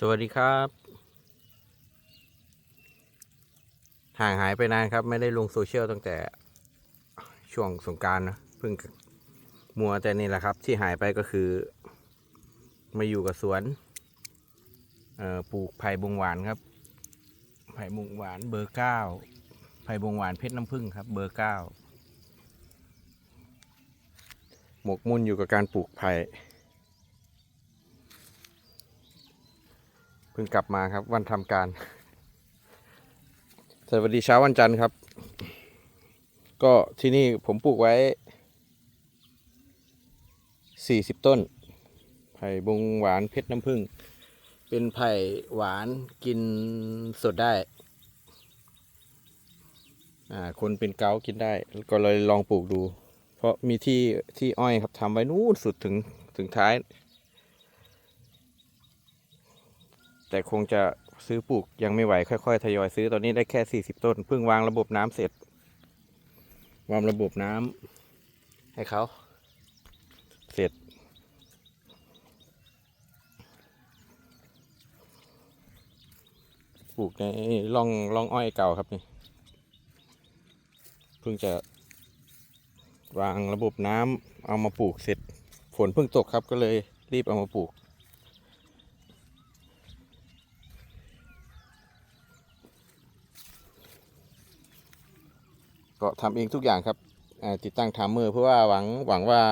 สวัสดีครับ ห่างหายไปนานครับ ไม่ได้ลงโซเชียลตั้งแต่ช่วงสงการนะเพิ่งมัวแต่นี่แหละครับ ที่หายไปก็คือ มาอยู่กับสวนปลูกไผ่บงหวานครับ ไผ่บงหวานเบอร์เก้าไผ่บงหวานเพชรน้ำผึ้งครับ เบอร์เก้าหมกมุ่นอยู่กับการปลูกไผ่ เพิ่งกลับมาครับวันทำการ สวัสดีเช้าวันจันทร์ครับ ก็ที่นี่ผมปลูกไว้40ต้น ไผ่บงหวานเพชรน้ำผึ้งเป็นไผ่หวานกินสดได้อ่าคนเป็นเกาต์กินได้ ก็เลยลองปลูกดู เพราะมีที่ที่อ้อยครับทำไว้นู่นสุดถึงถึงท้าย แต่คงจะซื้อปลูกยังไม่ไหวค่อย ๆ ทยอยซื้อตอนนี้ได้แค่ 40 ต้น เพิ่งวางระบบน้ำเสร็จ วางระบบน้ำให้เขา เสร็จ ปลูกในร่องร่องอ้อยเก่าครับนี่ เพิ่งจะ วางระบบน้ำเอามาปลูกเสร็จฝนเพิ่งตกครับก็เลยรีบเอามาปลูก ก็ทำเองทุกอย่างครับติดตั้งไทม์เมอร์เพื่อว่าหวังหวังว่า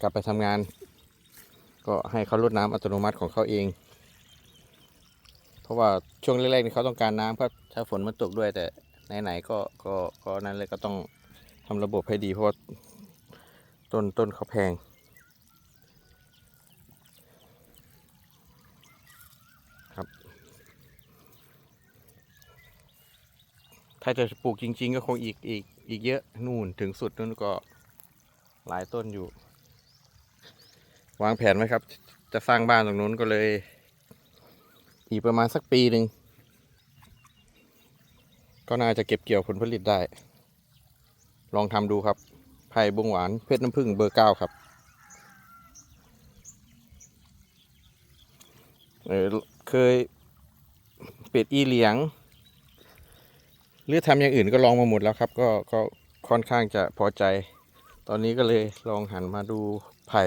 กลับไปทำงาน ก็ให้เขาลดน้ำอัตโนมัติของเขาเอง เพราะว่าช่วงแรกๆนี่เขาต้องการน้ำครับถ้าฝนมันตกด้วยแต่ไหนๆก็ก็ก็นั่นเลยก็ต้องทำระบบให้ดีเพราะว่าต้นต้นเขาแพง ถ้าจะปลูกจริง ๆ ก็คงอีกอีกอีกเยอะนู่นถึงสุดนู่นก็หลายต้นอยู่ วางแผนไว้ครับ จะสร้างบ้านตรงนู้นก็เลย อีกประมาณสักปีหนึ่งก็น่าจะเก็บเกี่ยวผลผลิตได้ ลองทำดูครับ ไผ่บงหวานเพชรน้ำผึ้งเบอร์เก้าครับ เออเคยเป็ดอีเหลียง หรือทำอย่างอื่นก็ลองมาหมดแล้วครับ ก็ก็ค่อนข้างจะพอใจ ตอนนี้ก็เลยลองหันมาดูไผ่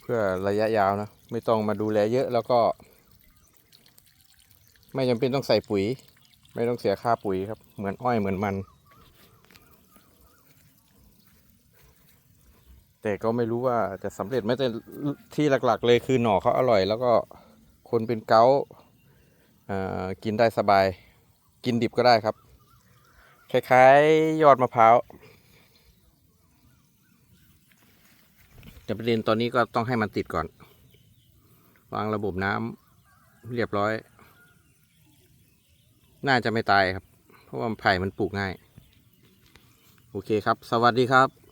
เพื่อระยะยาวนะ ไม่ต้องมาดูแลเยอะแล้วก็ ไม่จำเป็นต้องใส่ปุ๋ย ไม่ต้องเสียค่าปุ๋ยครับ เหมือนอ้อยเหมือนมัน แต่ก็ไม่รู้ว่าจะสำเร็จไหมแต่ที่หลักๆ เลยคือหน่อเขาอร่อย แล้วก็คนเป็นเกาต์อ่ากินได้สบาย กินดิบก็ได้ครับ คล้ายๆ ยอดมะพร้าวแต่ประเด็นตอนนี้ก็ต้องให้มันติดก่อน วางระบบน้ำเรียบร้อย น่าจะไม่ตายครับ เพราะว่าไผ่มันปลูกง่าย โอเคครับ สวัสดีครับ